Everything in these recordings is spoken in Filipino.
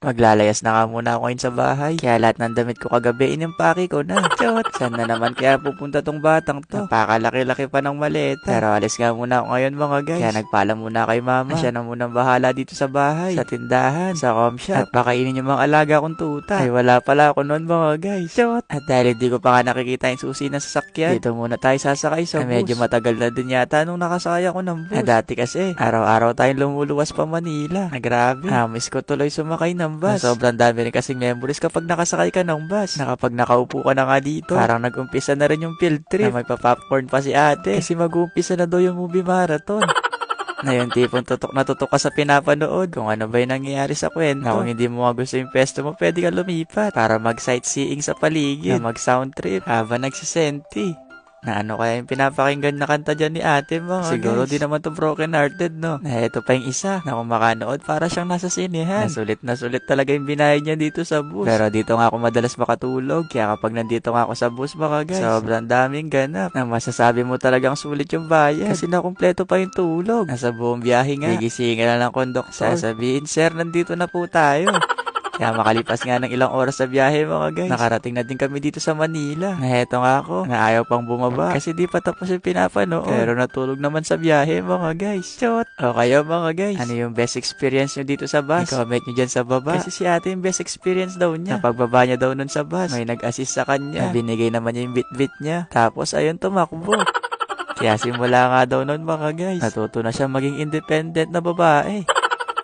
Maglalayas na nga muna ako ngayon sa bahay. Kaya lahat ng damit ko kagabi, inimpake ko na. Chot! Saan na naman kaya pupunta tong batang to? Napakalaki-laki pa ng maleta. Pero alis nga muna ako ngayon mga guys. Kaya nagpaalam muna kay mama. Siya na muna bahala dito sa bahay. Sa tindahan. Sa com shop. At pakainin yung mga alaga kong tuta. Ay wala pala ako noon mga guys. Chot! At dahil hindi ko pa nga nakikita yung susi ng sasakyan. Dito muna tayo sasakay sa bus. Medyo matagal na din yata nung nakasakay ako ng bus. Ah, dati kasi, araw-araw tayong lumuluwas pa Manila. Ah, grabe. Amis ko tuloy sumakay ng bus. Na sobrang dami rin kasing memories kapag nakasakay ka ng bus. Na kapag nakaupo ka na nga dito, parang nag-umpisa na rin yung field trip. Na magpa-popcorn pa si ate. Kasi mag-uumpisa na daw yung movie marathon. na yung tipong tutok na tutok ka sa pinapanood kung ano ba yung nangyayari sa kwento. Na kung hindi mo nga gusto yung pesto mo, pwede ka lumipat para mag-sightseeing sa paligid, na mag-sound trip habang nagsisenti. Na ano kaya yung pinapakinggan na kanta dyan ni ate mo? Siguro di naman to broken hearted, no? Na ito pa yung isa na kung makanood para siyang nasa sinehan. Nasulit na sulit talaga yung binayad niya dito sa bus. Pero dito nga ako madalas makatulog. Kaya kapag nandito nga ako sa bus mga guys, sobrang daming ganap. Na masasabi mo talagang sulit yung bayad. Kasi nakumpleto pa yung tulog. Nasa buong biyahe nga. Gigisingin na lang kondoktor. Sasabihin, sir, nandito na po tayo. Kaya makalipas nga ng ilang oras sa biyahe mga guys. Nakarating na din kami dito sa Manila. Na heto nga ako, na ayaw pang bumaba. Kasi di pa tapos yung pinapanood. Pero natulog naman sa biyahe mga guys. Chot! O kayo mga guys, ano yung best experience nyo dito sa bus? I-comment nyo dyan sa baba. Kasi si ate yung best experience daw niya. Sa pagbaba niya daw nun sa bus, may nag-assist sa kanya. Binigay naman niya yung bit-bit niya. Tapos ayun tumakbo. Kaya simula nga daw nun mga guys, natuto na siya maging independent na babae.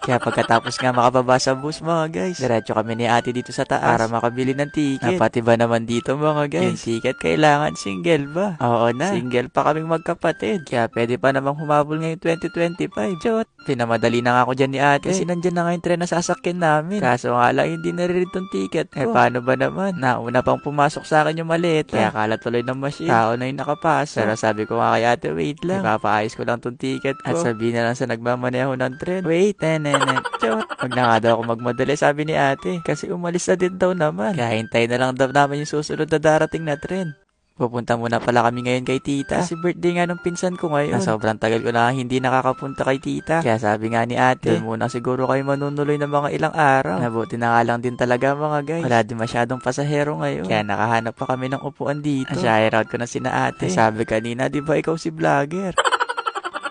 Kaya pagkatapos nga makababa sa bus mga guys, diretso kami ni ate dito sa taas para makabili ng ticket. Pati ba naman dito mga guys, yung ticket kailangan single ba? Oo na, single pa kaming magkapatid. Kaya pwede pa namang humabol ngayong 2025. Chot! Pinamadali na nga ako dyan ni ate. Kasi nandyan na nga yung tren na sasakyan namin. Kaso nga lang hindi narinig tong ticket ko. Eh paano ba naman? Nauna pang pumasok sa akin yung maleta. Kaya kala tuloy ng machine. Tao na yung nakapasok. Pero sabi ko nga kay ate, wait lang. Ipapaayos ko lang tong ticket ko. At sabihin na lang sa nagmamaneho ng tren, wait, nene, chot. Huwag na nga daw ako magmadali, sabi ni ate. Kasi umalis na din daw naman. Kaya hintay na lang daw namin yung susunod na darating na tren. Pupunta muna pala kami ngayon kay tita. Kasi birthday nga nung pinsan ko ngayon. Na sobrang tagal ko na hindi nakakapunta kay tita. Kaya sabi nga ni ate, doon muna siguro kayo manunuloy ng mga ilang araw. Nabuti na nga lang din talaga mga guys. Wala din masyadong pasahero ngayon. Kaya nakahanap pa kami ng upuan dito. Share out ko na sina ate. Sabi kanina, di ba ikaw si vlogger?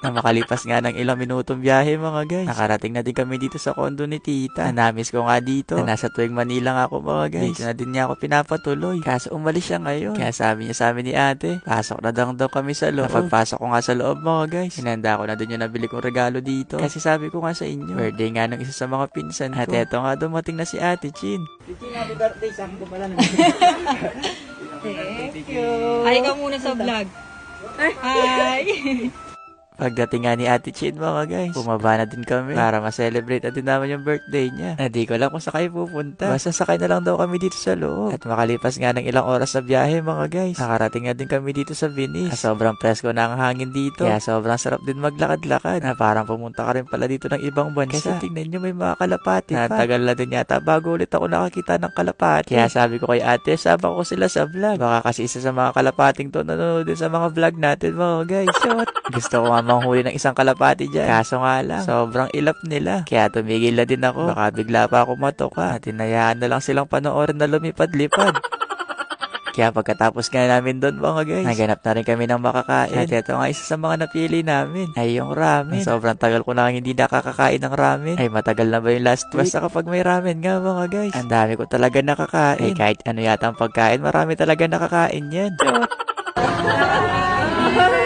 na makalipas nga ng ilang minutong biyahe mga guys. Nakarating na din kami dito sa kondo ni tita. Na namiss ko nga dito. Na nasa tuwing Manila nga ako mga guys. Dito na din niya ako pinapatuloy. Kaso umalis siya ngayon. Kaya sabi niya sa amin ni ate, pasok na daw daw kami sa loob. Napagpasok ko nga sa loob mga guys. Hinanda ko na din yung nabili kong regalo dito. Kasi sabi ko nga sa inyo, birthday nga ng isa sa mga pinsan ko. At eto nga dumating na si ate Chin. Happy birthday, sa akin ko pala. Thank you. Hi ka muna sa vlog. Hi. Pagdating nga ni Ate Chin mga guys, bumaba na din kami para ma-celebrate na din naman yung birthday niya. Na di ko lang kung sa kayo pupunta. Basta sakay na lang daw kami dito sa loob. At makalipas nga ng ilang oras sa biyahe mga guys, nakarating na din kami dito sa Venice. Na sobrang presko na ang hangin dito. Kaya sobrang sarap din maglakad-lakad. Na parang pumunta ka rin pala dito ng ibang bansa. Kasi tingnan nyo may mga kalapati pa. Natagal na din yata bago ulit ako nakakita ng kalapati. Kaya sabi ko kay ate, sama ko sila sa vlog. Baka kasi isa sa mga kalapating to nanonood din sa mga vlog natin mga guys. Shot. Gusto ko manghuli ng isang kalapati dyan. Kaso nga lang, sobrang ilap nila. Kaya tumigil na din ako. Baka bigla pa ako matoka. At tinayaan na lang silang panoorin na lumipad-lipad. Kaya pagkatapos nga namin doon mga guys, naganap na rin kami ng makakain. At ito nga isa sa mga napili namin ay yung ramen. Sobrang tagal ko na hindi nakakakain ng ramen. Ay matagal na ba yung last week? Basta kapag may ramen nga mga guys, ang dami ko talaga nakakain. Eh kahit ano yata ang pagkain, marami talaga nakakain yan.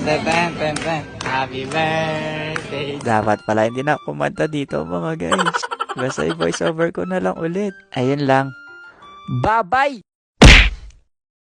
Tan, tan, tan, tan. Happy birthday. Dapat pala hindi na kumanta dito mga guys. Basta i-voice over ko na lang ulit. Ayun lang. Bye-bye!